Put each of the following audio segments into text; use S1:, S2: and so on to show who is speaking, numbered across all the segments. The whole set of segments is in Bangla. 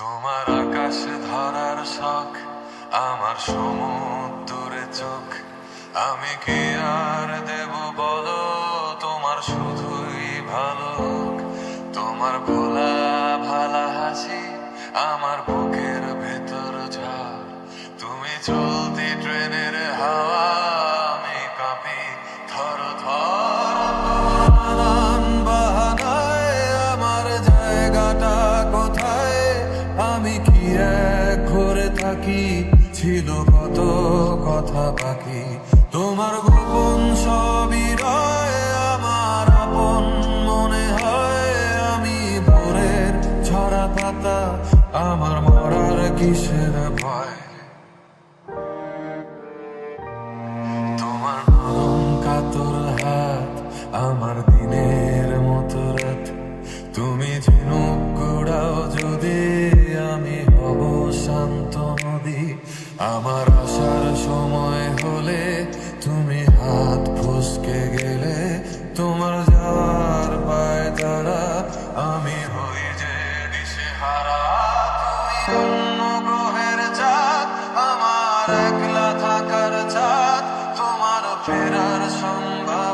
S1: তোমার আকাশ ধরার শখ, আমার সমুদ্রে চোখ। আমি কি আর দেব বলো, তোমার শুধুই ভালো তোমার ভোলা ভালা হাসি আমার থাকি ছিল কত কথা বাকি? তোমার গোপন সবই আমার আপন মনে হয় আমি ভোরের ছড়া পাতা, আমার মরার কিসের ভয়? আমার দিনের আমার আসার সময় হলে তুমি হাত ফুসকে গেলে তোমার যাওয়ার পায় তারা আমি হই যে দিশে হারা অন্য গ্রহের চাঁদ, আমার একলা থাকার চাঁদ, তোমার ফেরার সম্ভাবনা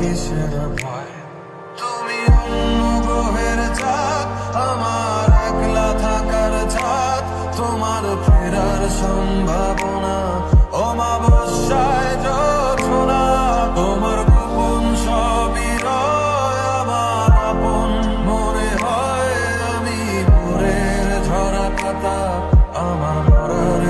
S1: কিসের ভয়? তুমি অন্য গ্রহের আমার একলা থাকার চাঁদ তোমার ফেরার সম্ভাবনা। অমাবস্যায় যোজনা তোমার গোপন সবই আমার আপন মনে হয় আমি ভোরের ঝরা আমার মরার